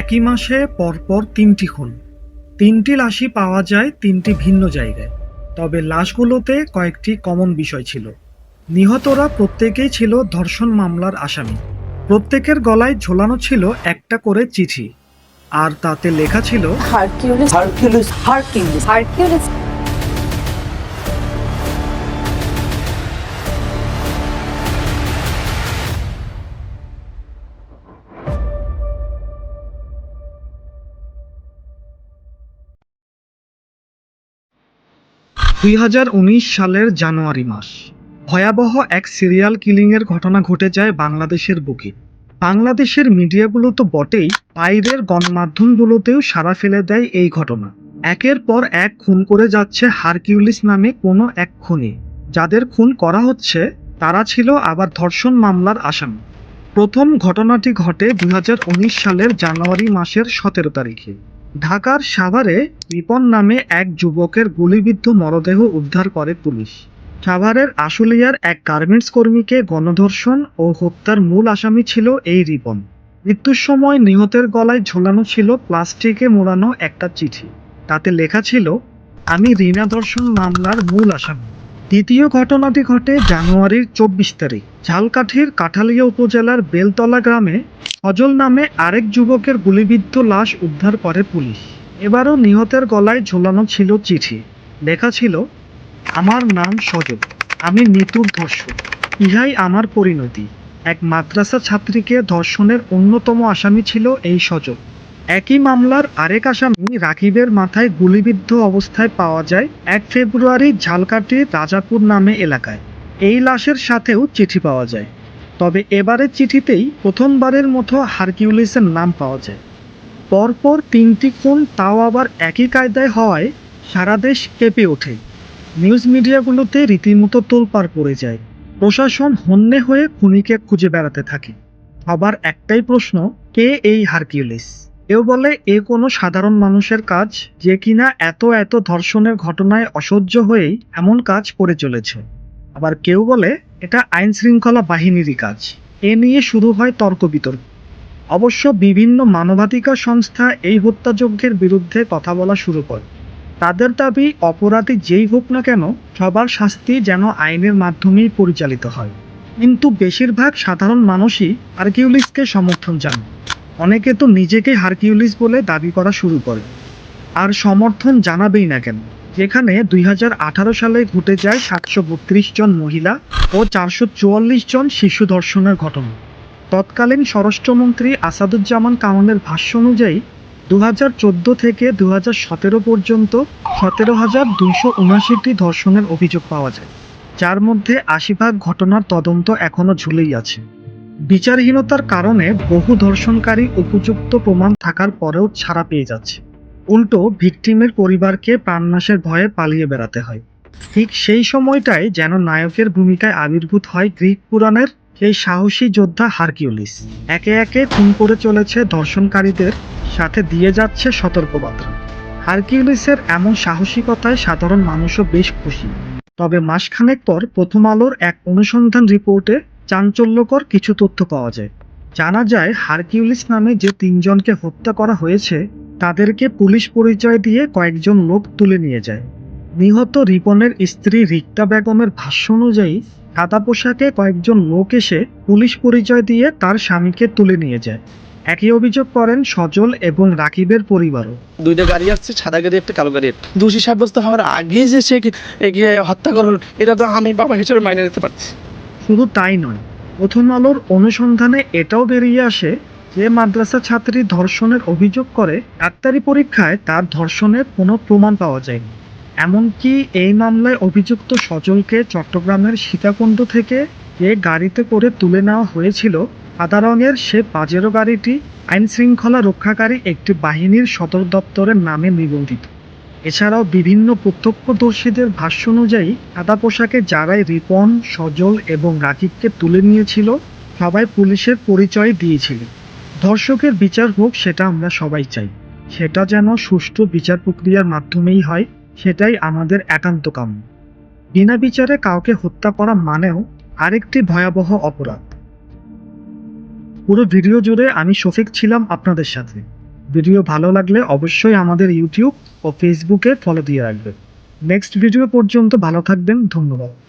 একই মাসে পরপর তিনটি খুন। তিনটি লাশই পাওয়া যায় তিনটি ভিন্ন জায়গায়। তবে লাশগুলোতে কয়েকটি কমন বিষয় ছিল। নিহতরা প্রত্যেকেই ছিল ধর্ষণ মামলার আসামি। প্রত্যেকের গলায় ঝোলানো ছিল একটা করে চিঠি। আর তাতে লেখা ছিল দুই হাজার উনিশ সালের জানুয়ারি মাস। ভয়াবহ এক সিরিয়াল কিলিংয়ের ঘটনা ঘটে যায় বাংলাদেশের বুকে। বাংলাদেশের মিডিয়াগুলো তো বটেই, বাইরের গণমাধ্যমগুলোতেও সাড়া ফেলে দেয় এই ঘটনা। একের পর এক খুন করে যাচ্ছে হারকিউলিস নামে কোনো এক খুনি। যাদের খুন করা হচ্ছে, তারা ছিল আবার ধর্ষণ মামলার আসামি। প্রথম ঘটনাটি ঘটে দুই হাজার উনিশ সালের জানুয়ারি মাসের সতেরো তারিখে। ঢাকার সাভারে রিপন নামে এক যুবকের গুলিবিদ্ধ মরদেহ উদ্ধার করে পুলিশ। সাভারের আশুলিয়ার এক গার্মেন্টস কর্মীকে গণধর্ষণ ও হত্যার মূল আসামি ছিল এই রিপন। মৃত্যুর সময় নিহতের গলায় ঝোলানো ছিল প্লাস্টিকে মোড়ানো একটা চিঠি। তাতে লেখা ছিল, আমি রিনা ধর্ষণ মামলার মূল আসামি। দ্বিতীয় ঘটনাটি ঘটে জানুয়ারির চব্বিশ তারিখ, ঝালকাঠির কাঠালিয়া উপজেলার বেলতলা গ্রামে অজল নামে আরেক যুবকের গুলিবিদ্ধ লাশ উদ্ধার করে পুলিশ। এবারও নিহতের গলায় ঝোলানো ছিল চিঠি। লেখা ছিল, আমার নাম সজল, আমি নিতুর ধর্ষক। ইহাই আমার পরিণতি। এক মাদ্রাসা ছাত্রীকে ধর্ষণের অন্যতম আসামি ছিল এই সজল। একই মামলার আরেক আসামি রাকিবের মাথায় গুলিবিদ্ধ অবস্থায় পাওয়া যায় এক ফেব্রুয়ারি ঝালকাঠির রাজাপুর নামে এলাকায়। এই লাশের সাথেও চিঠি পাওয়া যায়। তবে এবারের চিঠিতেই প্রথমবারের মতো হারকিউলিসের নাম পাওয়া যায়। পরপর তিনটি খুন তাও আবার একই কায়দায় হওয়ায় সারা দেশ কেঁপে ওঠে। নিউজ মিডিয়াগুলোতে রীতিমতো তোলপাড় পড়ে যায়। প্রশাসন হন্যে হয়ে খুনিকে খুঁজে বেড়াতে থাকে। আবার একটাই প্রশ্ন, কে এই হারকিউলিস? কেউ বলে, এ কোনো সাধারণ মানুষের কাজ যে কিনা এত এত ধর্ষণের ঘটনায় অসহ্য হয়েই এমন কাজ করে চলেছে। আবার কেউ বলে এটা আইন শৃঙ্খলা বাহিনীরই কাজ। এ নিয়ে শুরু হয় তর্ক বিতর্ক। অবশ্য বিভিন্ন মানবাধিকার সংস্থা এই হত্যাযজ্ঞের বিরুদ্ধে কথা বলা শুরু করে। তাদের দাবি, অপরাধী যেই হোক না কেন, সবার শাস্তি যেন আইনের মাধ্যমেই পরিচালিত হয়। কিন্তু বেশিরভাগ সাধারণ মানুষই হারকিউলিসকে সমর্থন জানায়। অনেকে তো নিজেকে হারকিউলিস বলে দাবি করা শুরু করে। আর সমর্থন জানাবেই না কেন। যেখানে দুই হাজার আঠারো সালে ঘটে যায় সাতশো বত্রিশ জন মহিলা ও চারশো চুয়াল্লিশ জন শিশু ধর্ষণের ঘটনা। তৎকালীন স্বরাষ্ট্রমন্ত্রী আসাদুজ্জামান কামালের ভাষ্য অনুযায়ী দু হাজার চোদ্দ থেকে দু হাজার সতেরো পর্যন্ত সতেরো হাজার দুইশো উনআশিটি ধর্ষণের অভিযোগ পাওয়া যায়। যার মধ্যে আশি ভাগ ঘটনার তদন্ত এখনও ঝুলেই আছে। বিচারহীনতার কারণে বহু ধর্ষণকারী উপযুক্ত প্রমাণ থাকার পরেও ছাড়া পেয়ে যাচ্ছে। উল্টো ভিকটিমের পরিবারকে প্রাণনাশের ভয়ে পালিয়ে বেড়াতে হয়। ঠিক সেই সময়টায় যেন নায়কের ভূমিকায় আবির্ভূত হয় গ্রিক পুরাণের সেই সাহসী যোদ্ধা হারকিউলিস। একে একে খুন করে চলেছে ধর্ষণকারীদের সাথে দিয়ে যাচ্ছে সতর্কবার্তা। হারকিউলিসের এমন সাহসিকতায় সাধারণ মানুষও বেশ খুশি। তবে মাসখানেক পর প্রথম আলোর এক অনুসন্ধান রিপোর্টে চাঞ্চল্যকর কিছু তথ্য পাওয়া যায়। জানা যায়, হারকিউলিস নামে যে তিনজনকে হত্যা করা হয়েছে তাদেরকে পুলিশ পরিচয় দিয়ে কয়েকজন লোক তুলে নিয়ে যায়। নিহত রিপনের স্ত্রী রিক্তা বেগমের ভাষ্য অনুযায়ী সাদা পোশাকে কয়েকজন লোক এসে পুলিশ পরিচয় দিয়ে তার স্বামীকে তুলে নিয়ে যায়। একই অভিযোগ করেন সজল এবং রাকিবের পরিবারও। দুইটা গাড়ি আসছে সাদা গাড়ি একটা কালো গাড়ি দোষী সাব্যস্ত হওয়ার আগে যে সে এগিয়ে হত্যা করল এটা তো আমি বাবা হিসেবে মাইনে নিতে পারছি। শুধু তাই নয় প্রথম আলোর অনুসন্ধানে এটাও বেরিয়ে আসে যে মাদ্রাসা ছাত্রী ধর্ষণের অভিযোগ করে, ডাক্তারি পরীক্ষায় তার ধর্ষণের কোনো প্রমাণ পাওয়া যায়নি। এমনকি এই মামলায় অভিযুক্ত সজলকে চট্টগ্রামের সীতাকুণ্ড থেকে যে গাড়িতে করে তুলে নেওয়া হয়েছিল। সাদা রঙের সে পাজেরো গাড়িটি আইন শৃঙ্খলা রক্ষাকারী একটি বাহিনীর সদর দপ্তরের নামে নিবন্ধিত। এছাড়াও বিভিন্ন প্রত্যক্ষদর্শীদের ভাষ্য অনুযায়ী সাদা পোশাকে যারাই রিপন, সজল এবং রাকিবকে তুলে নিয়েছিল, সবাই পুলিশের পরিচয় দিয়েছিল ধর্ষকের বিচার হোক, সেটা আমরা সবাই চাই। সেটা যেন সুষ্ঠু বিচার প্রক্রিয়ার মাধ্যমেই হয়, সেটাই আমাদের একান্ত কাম্য। বিনা বিচারে কাউকে হত্যা করা মানেও আরেকটি ভয়াবহ অপরাধ। পুরো ভিডিও জুড়ে আমি শফিক ছিলাম আপনাদের সাথে। ভিডিও ভালো লাগলে অবশ্যই আমাদের ইউটিউব ও ফেসবুকে ফলো দিয়ে রাখবেন। নেক্সট ভিডিও পর্যন্ত ভালো থাকবেন, ধন্যবাদ।